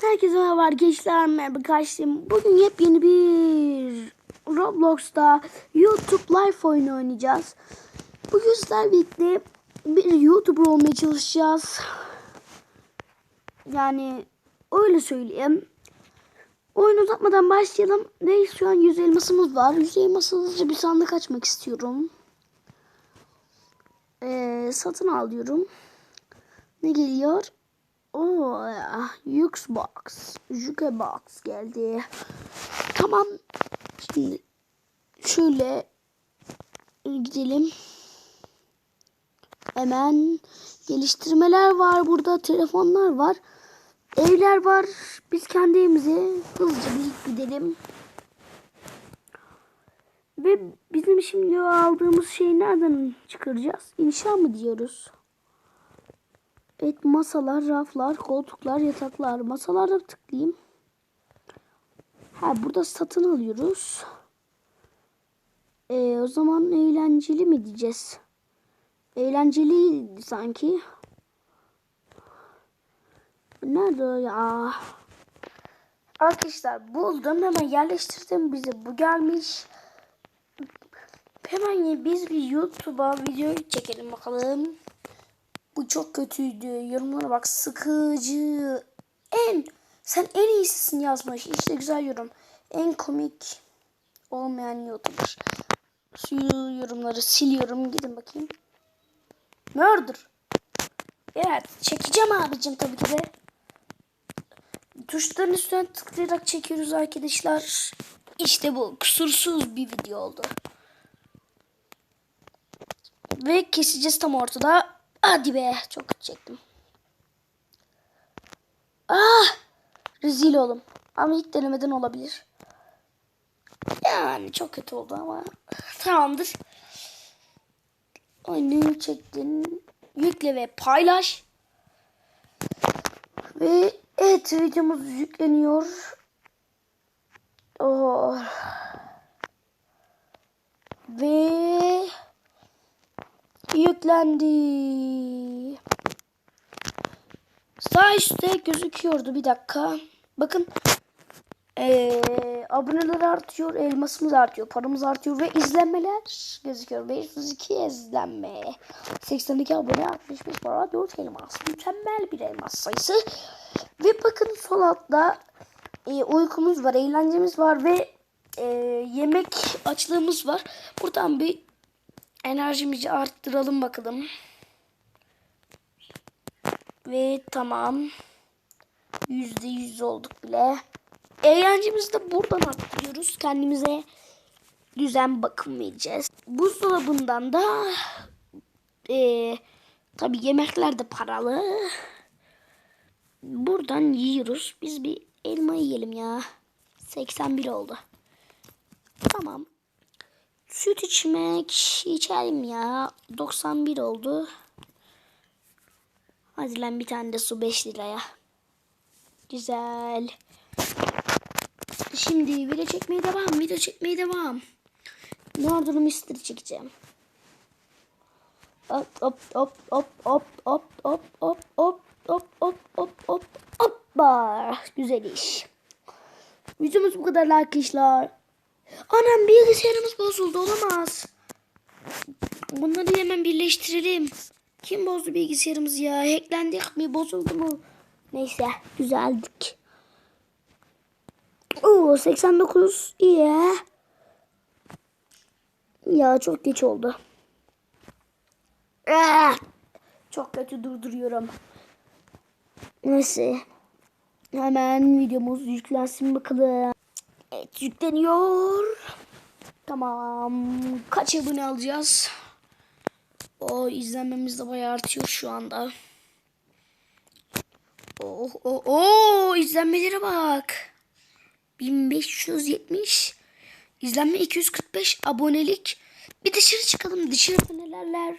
Herkese merhaba arkadaşlar. Merhaba kardeşlerim. Bugün yepyeni bir Roblox'ta YouTube Live oyunu oynayacağız. Bugün sizlerle birlikte bir YouTuber olmaya çalışacağız. Yani öyle söyleyeyim. Oyunu uzatmadan başlayalım. Ve şu an 100 elmasımız var. 100 elması hızlıca bir sandık açmak istiyorum. Ee, satın al diyorum. Ne geliyor? Oo, Xbox, Jukebox geldi. Tamam. Şimdi şöyle gidelim. Hemen geliştirmeler var burada, telefonlar var. Evler var. Biz kendi evimize hızlıca bir gidelim. Ve bizim şimdi aldığımız şeyi nereden çıkaracağız? İnşa mı diyoruz? Evet masalar, raflar, koltuklar, yataklar. Masalara tıklayayım. Ha burada satın alıyoruz. Ee, o zaman eğlenceli mi diyeceğiz? Eğlenceli sanki. Nerede ya? Arkadaşlar buldum hemen yerleştirdim bize bu gelmiş. Hemen biz bir YouTube'a video çekelim bakalım. Bu çok kötüydü. Yorumlara bak sıkıcı. En sen en iyisisin yazmış. İşte güzel yorum. En komik olmayan YouTuber. Şu yorumları siliyorum. Gidin bakayım. Murder. Evet çekeceğim abicim tabii ki de. Tuşların üstüne tıklayarak çekiyoruz arkadaşlar. İşte bu kusursuz bir video oldu. Ve keseceğiz tam ortada. Hadi be çok kötü çektim. Ah! Rezil oldum. Ama ilk denemeden olabilir. Yani çok kötü oldu ama tamamdır. Aynı çektin. Yükle ve paylaş. Ve evet videomuz yükleniyor. Oh. Ve yüklendi. Sağ üstte gözüküyordu bir dakika. Bakın. Ee, aboneler artıyor, elmasımız artıyor, paramız artıyor ve izlenmeler gözüküyor. 502 izlenme, 82 abone, 65 para, 4 elmas. Mükemmel bir elmas sayısı. Ve bakın sol altta e, uykumuz var, eğlencemiz var ve e, yemek açlığımız var. Buradan bir enerjimizi arttıralım bakalım. Ve tamam. Yüzde yüz olduk bile. Eğlencemizi de buradan arttırıyoruz. Kendimize düzen bakım vereceğiz. Buzdolabından da e, tabi yemekler de paralı. Buradan yiyoruz. Biz bir elma yiyelim ya. 81 oldu. Tamam. Süt içmek içerim ya. 91 oldu. Hadi lan bir tane de su 5 liraya. Güzel. Şimdi video çekmeye devam. Video çekmeye devam. Olduğunu misteri çekeceğim. Hop hop hop hop hop hop hop hop hop hop hop hop hop hoppa. Güzel iş. Videomuz bu kadar arkadaşlar. Anam bilgisayarımız bozuldu olamaz. Bunları hemen birleştirelim. Kim bozdu bilgisayarımızı ya? Hacklendik mi? Bozuldu mu? Neyse güzeldik. Oo 89 iyi. Ya çok geç oldu. Ah, çok kötü durduruyorum. Neyse. Hemen videomuz yüklensin bakalım. Evet yükleniyor. Tamam. Kaç abone alacağız? O izlenmemiz de bayağı artıyor şu anda. Oh oh oh izlenmelere bak. 1570 izlenme 245 abonelik. Bir dışarı çıkalım. Dışarıda nelerler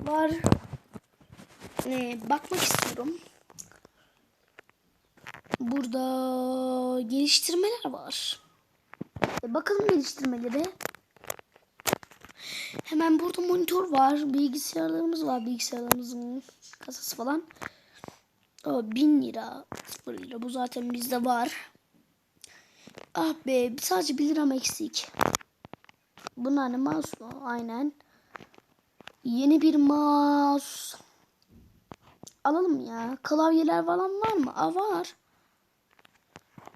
var. Ee, bakmak istiyorum. Burada geliştirmeler var. E, bakalım geliştirmelere. Hemen burada monitör var. Bilgisayarlarımız var. Bilgisayarlarımızın kasası falan. Aa, 1000 lira. 0 lira. Bu zaten bizde var. Ah be sadece 1 liram eksik. Bunlar ne mouse mu? Aynen. Yeni bir mouse. Alalım ya. Klavyeler falan var mı? Aa var. Oy, oy, oy, oy, oy, oy, oy, oy.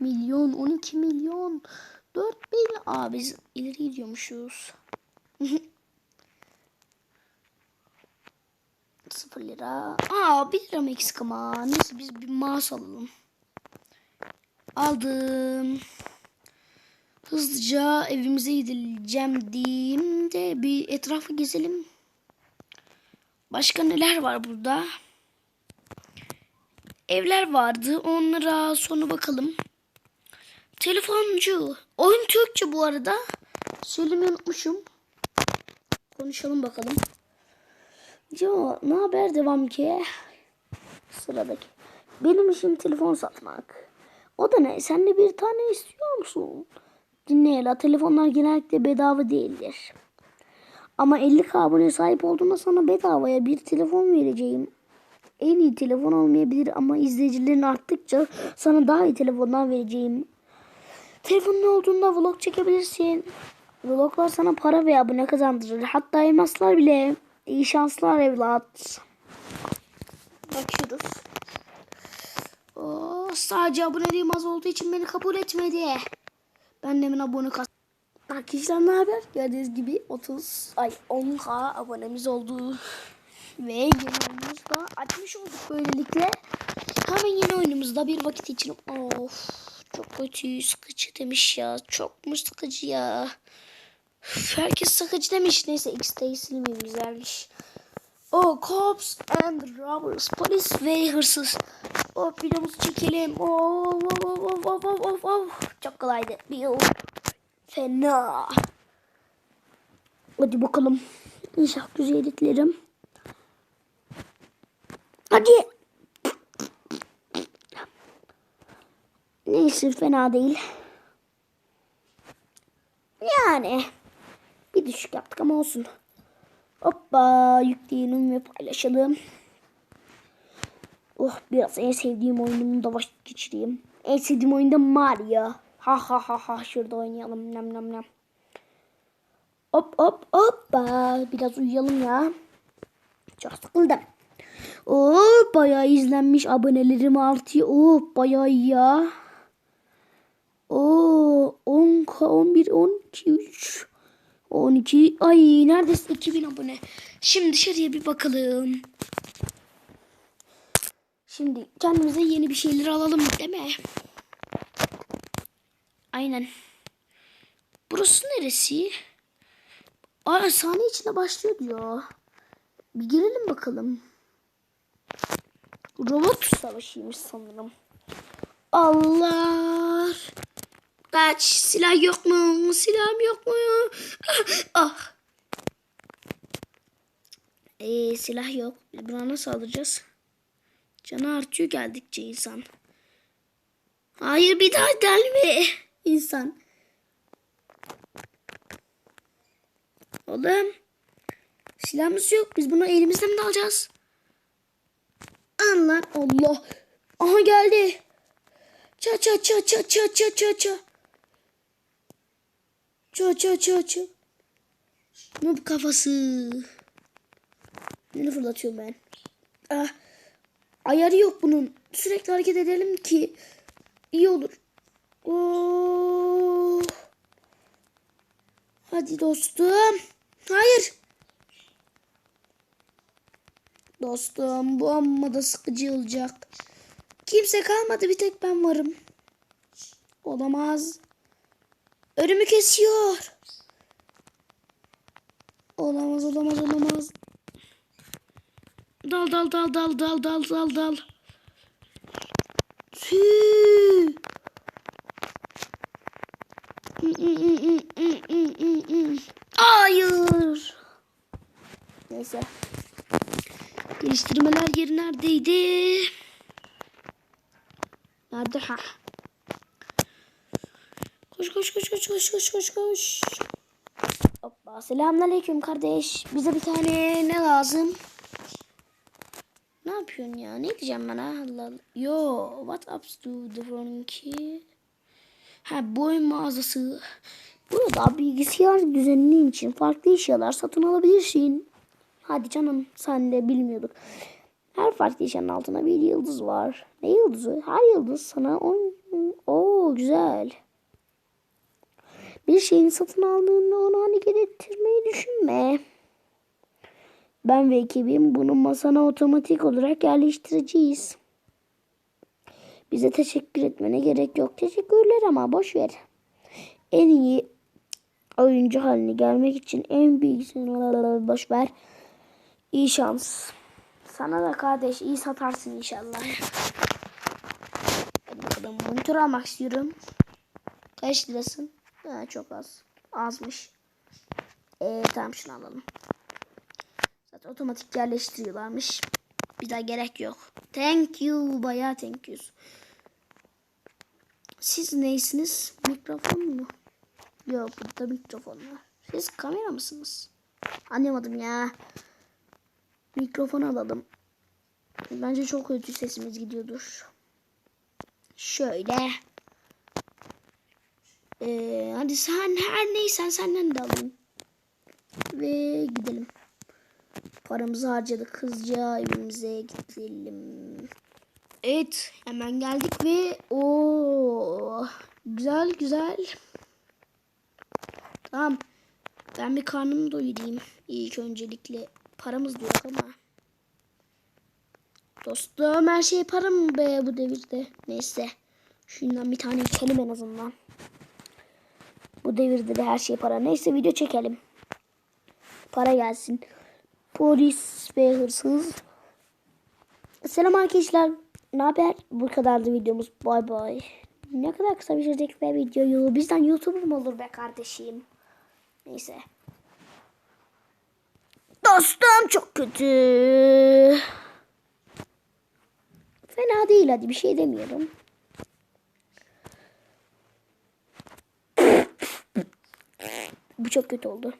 Milyon, 12 milyon, 4 bin. Aa biz ileri gidiyormuşuz. Sıfır lira. Aa bir lira mı eksik. Neyse biz bir mouse alalım. Aldım. Hızlıca evimize gideceğim diyeyim de bir etrafı gezelim. Başka neler var burada? Evler vardı. Onlara sonra bakalım. Telefoncu. Oyun Türkçe bu arada. Söylemeyi unutmuşum. Konuşalım bakalım. Yo, ne haber devam ki? Sıradaki. Benim işim telefon satmak. O da ne? Sen de bir tane istiyor musun? Dinle la telefonlar genellikle bedava değildir. Ama 50k abone sahip olduğunda sana bedavaya bir telefon vereceğim. En iyi telefon olmayabilir ama izleyicilerin arttıkça sana daha iyi telefonlar vereceğim. Telefonun olduğunda vlog çekebilirsin. Vloglar sana para ve abone kazandırır. Hatta elmaslar bile. İyi şanslar evlat. Bakıyoruz. Oo, sadece aboneliğim az olduğu için beni kabul etmedi. Ben de hemen abone kas. Arkadaşlar ne haber? Gördüğünüz gibi 30 ay 10k abonemiz oldu. Ve yeni oyunumuzu da açmış olduk böylelikle. Hemen yeni oyunumuzda bir vakit için. Of çok kötü sıkıcı demiş ya. Çok mu sıkıcı ya. Herkes sıkıcı demiş. Neyse X'teyi silmeyeyim güzelmiş. O Cops and Robbers. Polis ve hırsız. O videomuzu çekelim. Of of of of of of of. Çok kolaydı. Bir Fena. Hadi bakalım. İnşallah güzel editlerim. Hadi. Neyse fena değil. Yani. Bir düşük yaptık ama olsun. Hoppa yükleyelim ve paylaşalım. Oh biraz en sevdiğim oyunumu da vakit geçireyim. En sevdiğim oyunda Mario. Ha ha ha ha şurada oynayalım. Nem nem nem. Hop hop hoppa. Biraz uyuyalım ya. Çok sıkıldım. Oo bayağı izlenmiş abonelerim artıyor. Oo bayağı ya. Oo 10 11 12 3 12 ay neredeyse 2000 abone. Şimdi dışarıya bir bakalım. Şimdi kendimize yeni bir şeyler alalım değil mi? Aynen. Burası neresi? Aa sahne içinde başlıyor diyor. Bir girelim bakalım. Robot savaşıymış sanırım. Allah. Kaç silah yok mu? Silahım yok mu? Ah. ah. Ee, silah yok. Buna nasıl alacağız? Canı artıyor geldikçe insan. Hayır bir daha gelme insan. Oğlum. Silahımız yok. Biz bunu elimizde mi alacağız? Allah Allah. Aha geldi. Ça ça ça ça ça ça ça ça. Ça ça ça ça. Noob kafası. Beni fırlatıyorum ben. Ah. Ayarı yok bunun. Sürekli hareket edelim ki iyi olur. Oo. Hadi dostum. Hayır. Dostum bu amma da sıkıcı olacak. Kimse kalmadı bir tek ben varım. Olamaz. Önümü kesiyor. Olamaz olamaz olamaz. Dal dal dal dal dal dal dal dal. Tüh. Hayır. Neyse. Geliştirmeler yeri neredeydi? Nerede ha? Koş koş koş koş koş koş koş koş. Hoppa selamünaleyküm kardeş. Bize bir tane ne lazım? yapıyorsun ya? Ne diyeceğim bana? Allah. Yo, what ups to the Ronki? Ha bu oyun mağazası. Burada bilgisayar düzeninin için farklı eşyalar satın alabilirsin. Hadi canım sen de bilmiyorduk. Her farklı eşyanın altına bir yıldız var. Ne yıldızı? Her yıldız sana on... Oo güzel. Bir şeyin satın aldığında onu hareket ettirmeyi düşünme. Ben ve ekibim bunu masana otomatik olarak yerleştireceğiz. Bize teşekkür etmene gerek yok. Teşekkürler ama boş ver. En iyi oyuncu haline gelmek için en büyük boş ver. İyi şans. Sana da kardeş iyi satarsın inşallah. Hadi bakalım monitör almak istiyorum. Kaç lirasın? Ha, çok az. Azmış. Ee, tamam şunu alalım. Zaten otomatik yerleştiriyorlarmış. Bir daha gerek yok. Thank you. Bayağı thank you. Siz neysiniz? Mikrofon mu? Yok burada mikrofon var. Siz kamera mısınız? Anlamadım ya. Mikrofon alalım. Bence çok kötü sesimiz gidiyordur. Şöyle. Ee, hadi sen her neysen senden de alayım. Ve gidelim. Paramızı harcadık hızlıca evimize gidelim. Evet hemen geldik ve o güzel güzel. Tamam. Ben bir karnımı doyurayım. İlk öncelikle paramız yok ama. Dostum her şey para mı be bu devirde? Neyse. Şundan bir tane içelim en azından. Bu devirde de her şey para. Neyse video çekelim. Para gelsin. Polis ve hırsız. Selam arkadaşlar. Ne haber? Bu kadardı videomuz. Bay bay. Ne kadar kısa bitirecek be videoyu. Bizden YouTuber mu olur be kardeşim? Neyse. Dostum çok kötü. Fena değil hadi bir şey demiyorum. Bu çok kötü oldu.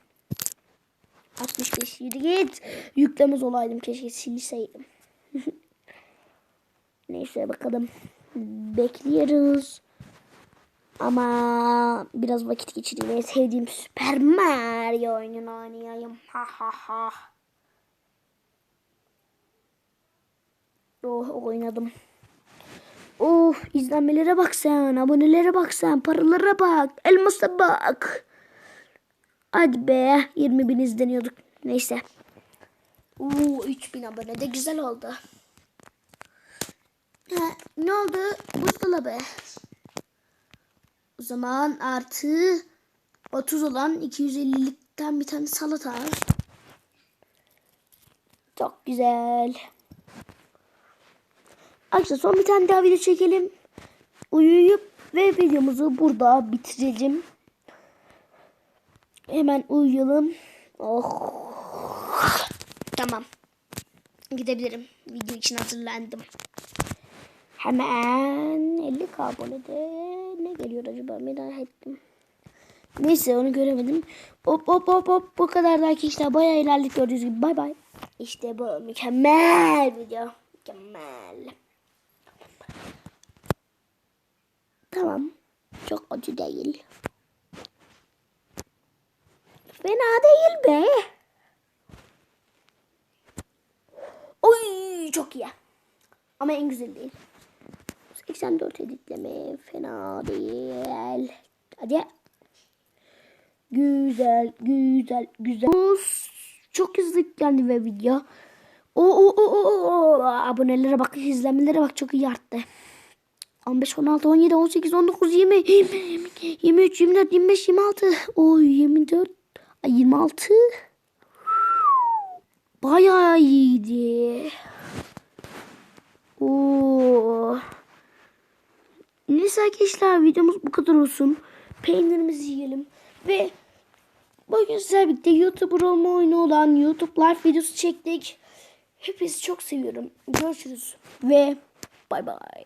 65 yürü git. Yüklemez olaydım keşke silseydim. Neyse bakalım. Bekliyoruz. Ama biraz vakit geçireyim. Sevdiğim Super Mario oyununu oynayayım. Ha ha ha. Oh oynadım. Oh izlenmelere bak sen. Abonelere bak sen. Paralara bak. Elmasa bak. Hadi be. 20 bin izleniyorduk. Neyse. Oo 3000 abone de güzel oldu. Ha, ne oldu? Buzdolabı. Zaman artı 30 olan 250'likten bir tane salata. Çok güzel. Arkadaşlar son bir tane daha video çekelim. Uyuyup ve videomuzu burada bitireceğim. Hemen uyuyalım. Oh. Tamam. Gidebilirim. Video için hazırlandım. Hemen 50 abonede ne geliyor acaba merak ettim. Neyse onu göremedim. Hop hop hop hop bu kadar da arkadaşlar bayağı ilerledik gördüğünüz gibi. Bay bay. İşte bu mükemmel video. Mükemmel. Tamam. Çok acı değil. Fena değil be. Oy çok iyi. Ama en güzel değil. 84 editleme fena değil. Hadi. Güzel, güzel, güzel. Çok hızlı yüklendi ve video. O o o o abonelere bak, izlemelere bak çok iyi arttı. 15, 16, 17, 18, 19, 20, 20 23, 24, 25, 26. Oy 24, 26. Bayağı iyiydi. Oo. Neyse arkadaşlar videomuz bu kadar olsun. Peynirimizi yiyelim. Ve bugün sizlerle birlikte YouTuber olma oyunu olan YouTube Live videosu çektik. Hepinizi çok seviyorum. Görüşürüz. Ve bay bay.